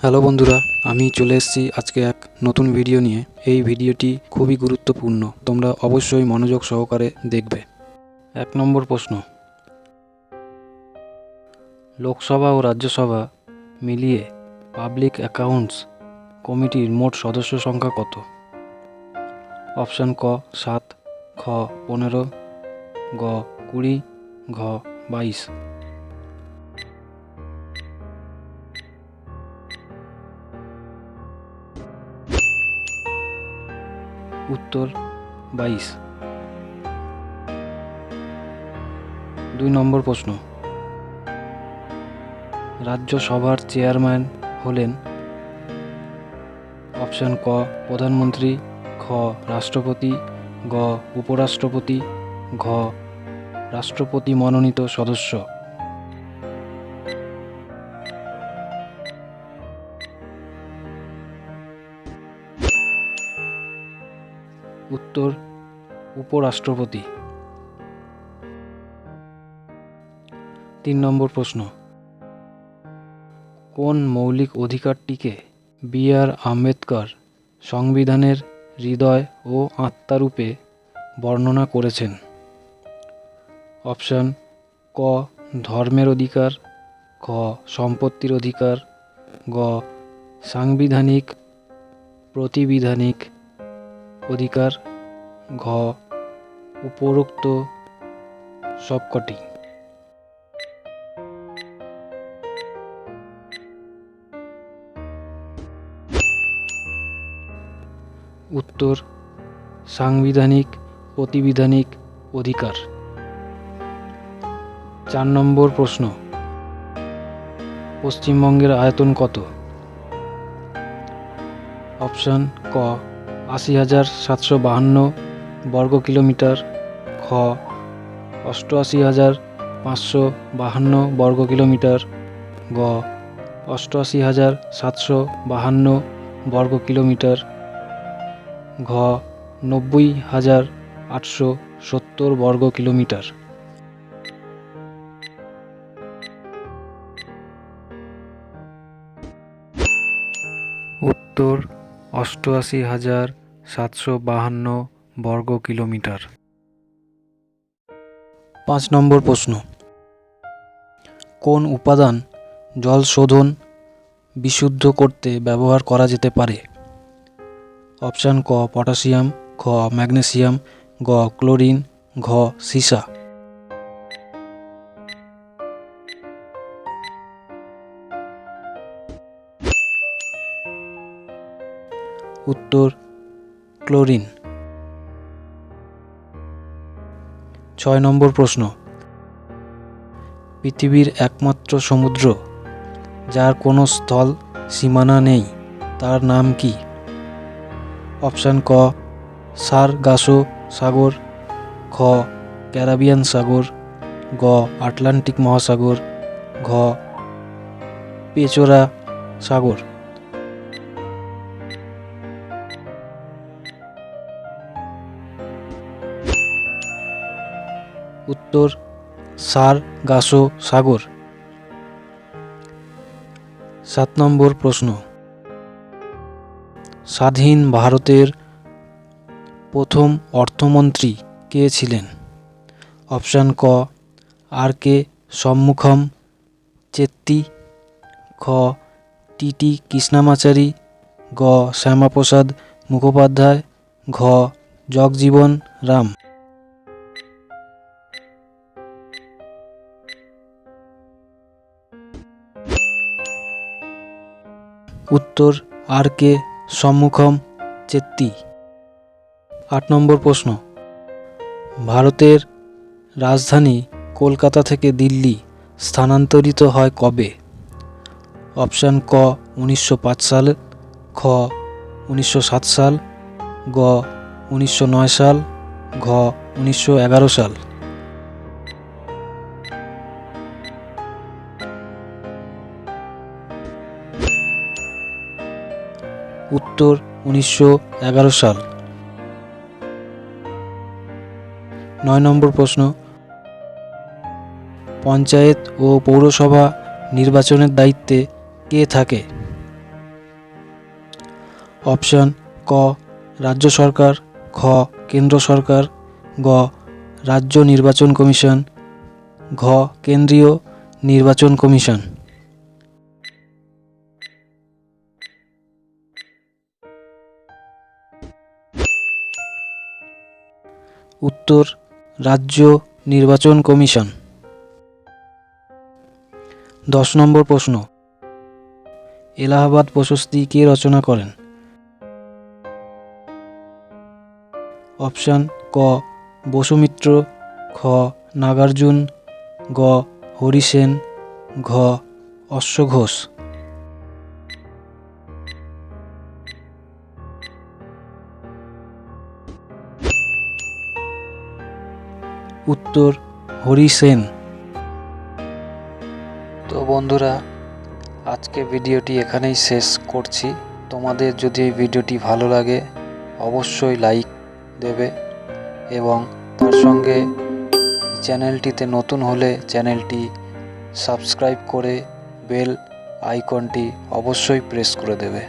Hello বন্ধুরা, আমি চলে এসেছি আজকে এক নতুন ভিডিও নিয়ে। এই ভিডিওটি খুবই গুরুত্বপূর্ণ, তোমরা অবশ্যই মনোযোগ সহকারে দেখবে। এক নম্বর প্রশ্ন। লোকসভা ও রাজ্যসভা মিলিয়ে পাবলিক অ্যাকাউন্টস কমিটির মোট সদস্য সংখ্যা কত? অপশান ক, সাত, খ, পনেরো, গ, কুড়ি, ঘ, বাইশ। উত্তর বাইশ। দুই নম্বর প্রশ্ন। রাজ্যসভার চেয়ারম্যান হলেন অপশান ক, প্রধানমন্ত্রী, খ, রাষ্ট্রপতি, গ, উপরাষ্ট্রপতি, ঘ, রাষ্ট্রপতি মনোনীত সদস্য। উত্তর উপরাষ্ট্রপতি। তিন নম্বর প্রশ্ন। কোন মৌলিক অধিকারটিকে বি আর আম্বেদকর সংবিধানের হৃদয় ও আত্মারূপে বর্ণনা করেছেন? অপশান, ক, ধর্মের অধিকার ক সম্পত্তির অধিকার, গ, সাংবিধানিক, প্রতিবিধানিক অধিকার, ঘ, উপরোক্ত সবকটি। উত্তর, সাংবিধানিক, প্রতিবিধানিক অধিকার। চার নম্বর প্রশ্ন, পশ্চিমবঙ্গের আয়তন কত? অপশান ক আশি হাজার সাতশো বাহান্ন বর্গ কিলোমিটার খ, অষ্টআশি হাজার পাঁচশো বাহান্ন বর্গ কিলোমিটার গ, অষ্টআশি হাজার সাতশো বাহান্ন বর্গ কিলোমিটার ঘ, নব্বই হাজার আটশো সত্তর বর্গ কিলোমিটার। উত্তর, অষ্টআশি হাজার সাতশো বাহান্ন বর্গ কিলোমিটার। পাঁচ নম্বর প্রশ্ন। কোন উপাদান জল শোধন বিশুদ্ধ করতে ব্যবহার করা যেতে পারে? অপশান ক, পটাশিয়াম, খ, ম্যাগনেসিয়াম, গ, ক্লোরিন, ঘ, সীসা। উত্তর ক্লোরিন। ছয় নম্বর প্রশ্ন। পৃথিবীর একমাত্র সমুদ্র, যার কোনো স্থল সীমানা নেই, তার নাম কি? অপশান ক সারগাসো সাগর খ ক্যারাবিয়ান সাগর, গ, আটলান্টিক মহাসাগর, ঘ, পেচোরা সাগর। উত্তর, সার সারগাসো সাগর। সাত নম্বর প্রশ্ন। স্বাধীন ভারতের প্রথম অর্থমন্ত্রী কে ছিলেন? অপশান ক, আর কে সম্মুখম, চেত্তি। খ টিটি কৃষ্ণামাচারী। গ, শ্যামাপ্রসাদ মুখোপাধ্যায়। ঘ, জগজীবন রাম। উত্তর আর কে সম্মুখম চেত্তি। আট নম্বর প্রশ্ন। ভারতের রাজধানী কলকাতা থেকে দিল্লি স্থানান্তরিত হয় কবে? অপশান ক, উনিশশো পাঁচ সাল, খ, উনিশশো সাত সাল, গ, উনিশশো নয় সাল, ঘ, উনিশশো এগারো সাল। উত্তর উনিশশো এগারো সাল। নয় নম্বর প্রশ্ন। পঞ্চায়েত ও পৌরসভা নির্বাচনের দায়িত্বে কে থাকে? অপশান ক, রাজ্য সরকার, খ, কেন্দ্র সরকার, গ, রাজ্য নির্বাচন কমিশন, ঘ, কেন্দ্রীয় নির্বাচন কমিশন। উত্তর, রাজ্য নির্বাচন কমিশন। দশ নম্বর প্রশ্ন। এলাহাবাদ প্রশস্তি কে রচনা করেন? অপশান, ক, বসুমিত্র, খ, নাগার্জুন, গ, হরিসেন, ঘ, অশ্বঘোষ। উত্তর হরিসেন তো বন্ধুরা, আজকে ভিডিওটি এখানেই শেষ করছি। তোমাদের যদি এই ভিডিওটি ভালো লাগে, অবশ্যই লাইক দেবে এবং তার সঙ্গে চ্যানেলটিতে নতুন হলে চ্যানেলটি সাবস্ক্রাইব করে বেল আইকনটি অবশ্যই প্রেস করে দেবে।